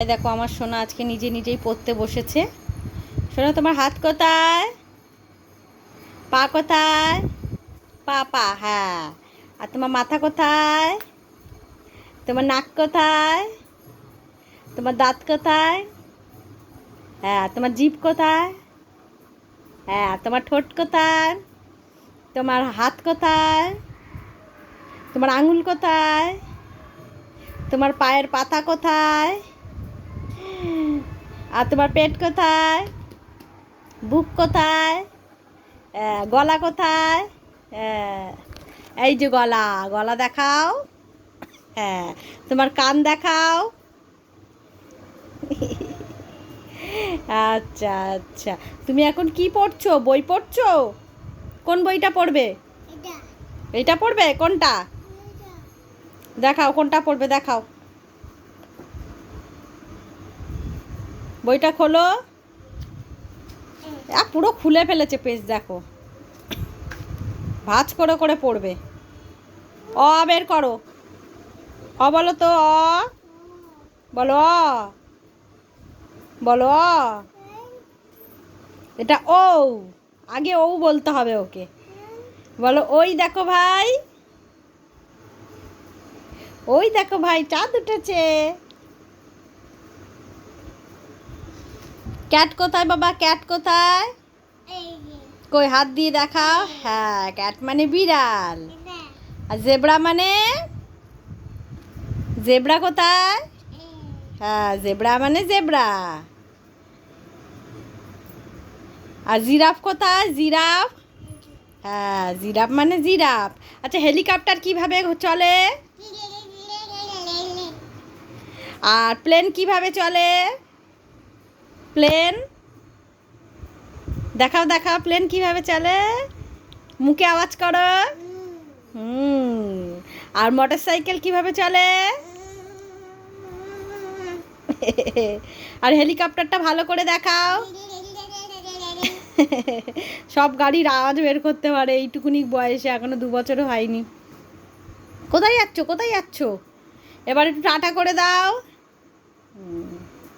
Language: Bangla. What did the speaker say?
দেখো, আমার সোনা আজকে নিজে নিজেই পড়তে বসেছে। সোনা, তোমার হাত কোথায়? পা কোথায়? পা পা হ্যাঁ। আর তোমার মাথা কোথায়? তোমার নাক কোথায়? তোমার দাঁত কোথায়? হ্যাঁ তোমার জিভ কোথায়? হ্যাঁ তোমার ঠোঁট কোথায়? তোমার হাত কোথায়? তোমার আঙুল কোথায়? তোমার পায়ের পাতা কোথায়? আর তোমার পেট কোথায়? বুক কোথায়? গলা কোথায়? এই যে গলা গলা দেখাও। হ্যাঁ তোমার কান দেখাও। আচ্ছা আচ্ছা। তুমি এখন কি পড়ছো? বই পড়ছো? কোন বইটা পড়বে? এইটা পড়বে? কোনটা? দেখাও কোনটা পড়বে? দেখাও। বইটা খোলো। পুরো খুলে ফেলেছে পেজ, দেখো। ভাঁজ করে করে পড়বে। অ, বের করো। অ, বলো তো, অ। বলো অ। বলো, অ। এটা ও আগে ও বলতে হবে ওকে। বলো, ওই দেখো ভাই। ওই দেখো ভাই, চাঁদ উঠেছে। ক্যাট কোথায় বাবা? ক্যাট কোথায়? কই হাত দিয়ে দেখাও? হ্যাঁ ক্যাট মানে বিড়াল। আর জেব্রা মানে? জেব্রা কোথায়? হ্যাঁ জেব্রা মানে জেব্রা। আর জিরাফ কোথায়? জিরাফ? হ্যাঁ জিরাফ মানে জিরাফ। আচ্ছা হেলিকপ্টার কীভাবে চলে? আর প্লেন কীভাবে চলে? প্লেন। দেখাও দেখাও, প্লেন কীভাবে চলে? মুখে আওয়াজ করো। হুম। আর মোটর সাইকেল কীভাবে চলে? আর হেলিকপ্টারটা ভালো করে দেখাও। সব গাড়ির আওয়াজ বের করতে পারে, এইটুকুনি বয়সে, এখনও দু বছরও হয়নি। কোথায় যাচ্ছ কোথায় যাচ্ছ? এবার একটু টাটা করে দাও। হুম।